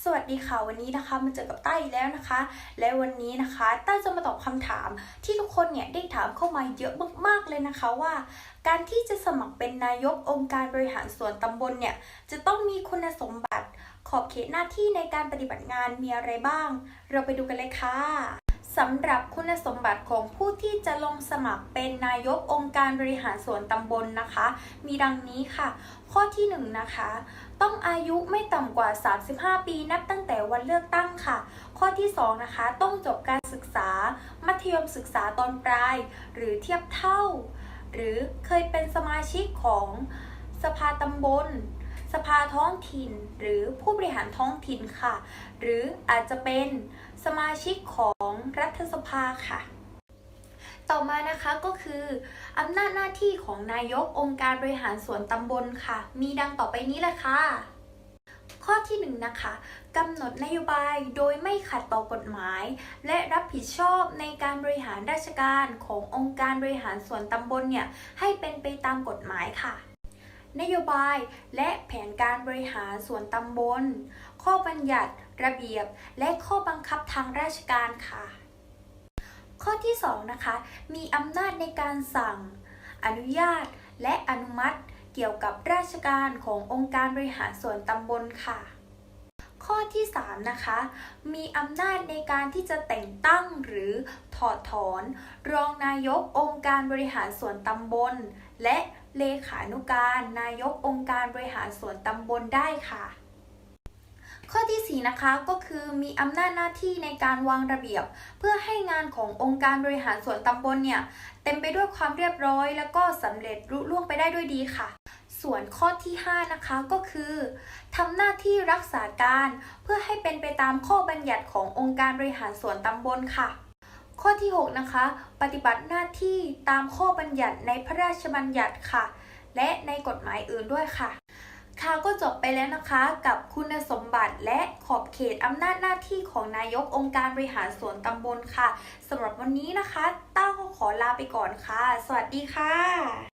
สวัสดีค่ะวันนี้นะคะมาเจอกับต้าอีกแล้วนะคะ และวันนี้นะคะต้าจะมาตอบคำถามที่ทุกคนเนี่ยได้ถามเข้ามาเยอะมากๆเลยนะคะว่า การที่จะสมัครเป็นนายกองค์การบริหารส่วนตำบลเนี่ยจะต้องมีคุณสมบัติขอบเขตหน้าที่ในการปฏิบัติงานมีอะไรบ้าง เราไปดูกันเลยค่ะ สำหรับคุณสมบัติของผู้ที่จะลงสมัครเป็นนายกองค์การบริหารส่วนตำบลนะคะ มีดังนี้ค่ะ ข้อที่1นะคะ ต้องอายุไม่ต่ำกว่า 35 ปีนับตั้งแต่วันเลือกตั้งค่ะ ข้อที่2นะคะ ต้องจบการศึกษา มัธยมศึกษาตอนปลาย หรือเทียบเท่า หรือเคยเป็นสมาชิกของสภาตำบล สภาท้องถิ่น หรือผู้บริหารท้องถิ่นค่ะ หรืออาจจะเป็นสมาชิกของรัฐสภาค่ะ ต่อมานะคะก็คืออำนาจหน้าที่ของนายกองค์การบริหารส่วนตำบลค่ะ มีดังต่อไปนี้แหละค่ะข้อที่1นงนะคะกำหนดนโยบายโดยไม่ขัดต่อกฎหมาย และรับผิดชอบในการบริหารราชการขององค์การบริหารส่วนตำบลเนี่ยให้เป็นไปตามกฎหมายค่ะ นโยบายและแผนการบริหารส่วนตำบล ข้อบัญญัติระเบียบ และข้อบังคับทางราชการค่ะ ข้อที่ 2 นะคะ มีอำนาจในการสั่ง อนุญาต และอนุมัติเกี่ยวกับราชการขององค์การบริหารส่วนตำบลค่ะ ข้อที่ 3 นะคะ มีอำนาจในการที่จะแต่งตั้งหรือถอดถอน รองนายกองค์การบริหารส่วนตำบล และ เลขานุการ นายกองค์การบริหารส่วนตำบลได้ค่ะ ข้อที่ 4 นะคะก็คือมีอำนาจหน้าที่ในการวางระเบียบ เพื่อให้งานขององค์การบริหารส่วนตำบลเนี่ย เต็มไปด้วยความเรียบร้อย แล้วก็สำเร็จรุล่วงไปได้ด้วยดีค่ะส่วนข้อที่ 5 นะคะก็คือทำหน้าที่รักษาการ เพื่อให้เป็นไปตามข้อบัญญัติขององค์การบริหารส่วนตำบลค่ะ ข้อที่ 6 นะคะ ปฏิบัติหน้าที่ตามข้อบัญญัติในพระราชบัญญัติค่ะ และในกฎหมายอื่นด้วยค่ะ ค่ะก็จบไปแล้วนะคะกับคุณสมบัติและขอบเขตอำนาจหน้าที่ของนายกองค์การบริหารส่วนตำบลค่ะสำหรับวันนี้นะคะ ต้าขอลาไปก่อนค่ะ สวัสดีค่ะ